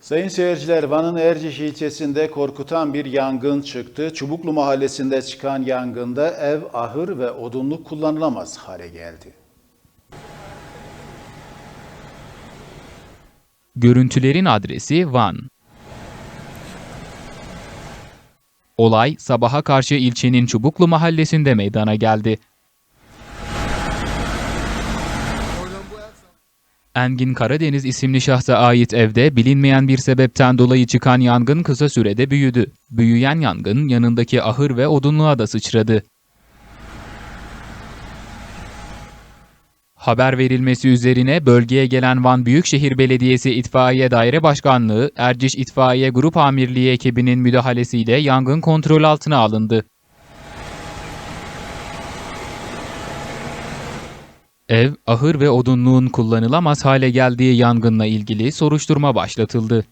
Sayın seyirciler, Van'ın Erciş ilçesinde korkutan bir yangın çıktı. Çubuklu mahallesinde çıkan yangında ev, ahır ve odunluk kullanılamaz hale geldi. Görüntülerin adresi Van. Olay sabaha karşı ilçenin Çubuklu mahallesinde meydana geldi. Engin Karadeniz isimli şahsa ait evde bilinmeyen bir sebepten dolayı çıkan yangın kısa sürede büyüdü. Büyüyen yangın yanındaki ahır ve odunluğa da sıçradı. Haber verilmesi üzerine bölgeye gelen Van Büyükşehir Belediyesi İtfaiye Daire Başkanlığı, Erciş İtfaiye Grup Amirliği ekibinin müdahalesiyle yangın kontrol altına alındı. Ev, ahır ve odunluğun kullanılamaz hale geldiği yangınla ilgili soruşturma başlatıldı.